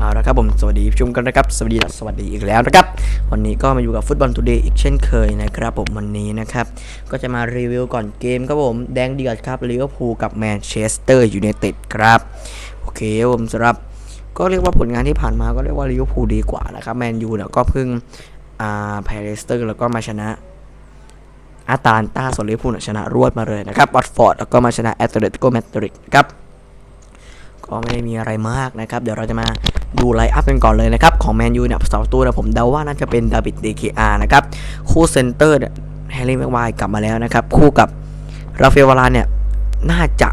เอาละครับผมสวัสดีผู้ชมกันนะครับสวัสดีสวัสดีอีกแล้วนะครับ วันนี้ก็มาอยู่กับฟุตบอลทูเดย์อีกเช่นเคยนะครับผมวันนี้นะครับ ก็จะมารีวิวก่อนเกมครับผมแดงเดือดครับลิเวอร์พูลกับแมนเชสเตอร์ยูไนเต็ดครับโอเคครับผมสำหรับก็เรียกว่าผลงานที่ผ่านมาก็เรียกว่าลิเวอร์พูลดีกว่านะครับแมนยูเนี่ยก็เพิ่งอ่าแพ้เลสเตอร์แล้วก็มาชนะอาตาลันตาส่วนลิเวอร์พูลชนะรวดมาเลยนะครับวัตฟอร์ดแล้วก็มาชนะแอตเลติโกมดริดครับก็ไม่ได้มีอะไรมากนะครับ เดี๋ยวเราจะมา ดูไลน์อัพกันก่อนเลยนะครับ ของแมนยูเนี่ยสองตัวนะผมเดาว่าน่าจะเป็นดาวิดเดเคอาร์นะครับ คู่เซนเตอร์แฮร์รี่แม็กไวร์กลับมาแล้วนะครับ คู่กับราฟเอลวารานเนี่ยน่าจะ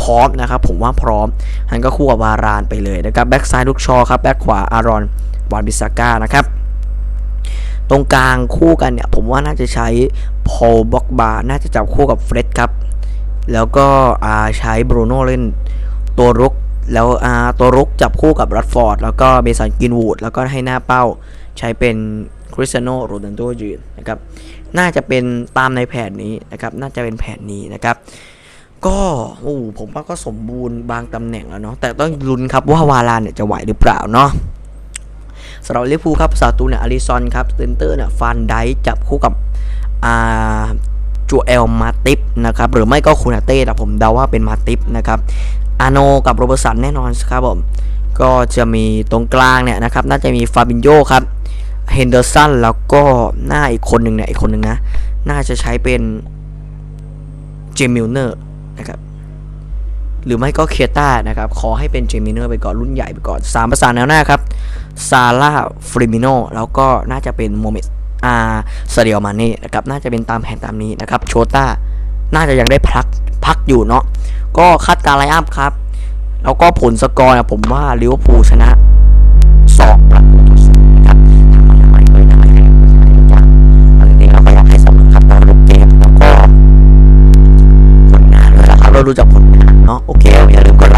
พร้อมนะครับ ผมว่าพร้อมหันก็คู่กับวารานไปเลยนะครับแบ็กซ้ายลูกชอครับแบ็กขวาอารอนวานบิสาก้านะครับตรงกลางคู่กันเนี่ยผมว่าน่าจะใช้พอลบ็อกบาน่าจะจับคู่กับเฟร็ดครับ แล้วก็ใช้บรูโน่เล่นตัวรุก แล้วตัวรุกจับคู่กับรัดฟอร์ด แล้วก็เบสันกินวูด แล้วก็ให้หน้าเป้าใช้เป็นคริสเตียโนโรนัลโดยืนนะครับ น่าจะเป็นตามในแผนนี้นะครับ น่าจะเป็นแผนนี้นะครับ ก็โอ้ผมว่าก็สมบูรณ์บางตำแหน่งแล้วเนาะ แต่ต้องลุ้นครับว่าวารานเนี่ยจะไหวหรือเปล่าเนาะสำหรับลิเวอร์พูลครับสาตูเนี่ยอาริซอนครับเซนเตอร์เนี่ยฟันไดจับคู่กับอ่าจูเอลมาติปนะครับหรือไม่ก็คูนาเต้แต่ผมเดาว่าเป็นมาติปนะครับ อาโนกับโรเบอร์สันแน่นอนครับผม ก็จะมีตรงกลางเนี่ยนะครับ น่าจะมีฟาบินโยครับ เฮนเดอร์สันแล้วก็หน้าอีกคนหนึ่งเนี่ยอีกคนหนึ่งนะ น่าจะใช้เป็นเจมิลเนอร์นะครับ หรือไม่ก็เคต้านะครับ ขอให้เป็นเจมิลเนอร์ไปก่อนรุ่นใหญ่ไปก่อนสามประสานแนวหน้าครับ ซาร่าฟริมิโนแล้วก็น่าจะเป็นโมเมสอาซาเดียมาเน่นะครับ น่าจะเป็นตามแผนตามนี้นะครับ โชต้า น่าจะยังได้พัก พักอยู่เนาะก็คาดการไลอัพครับ แล้วก็ผลสกอร์นี่ยผมว่าลิเวอร์พูลชนะสองประตูต่อศูนย์นะครับทำมาทำไมเอ้ยทำไมให้ผู้ชนะทุกอย่างอะไรนี้เราก็อยากให้เสมอครับตอนจบเกมแล้วก็ผลงานด้วยนะครับเราดูจากผลงานเนาะโอเคอย่าลืมกดไล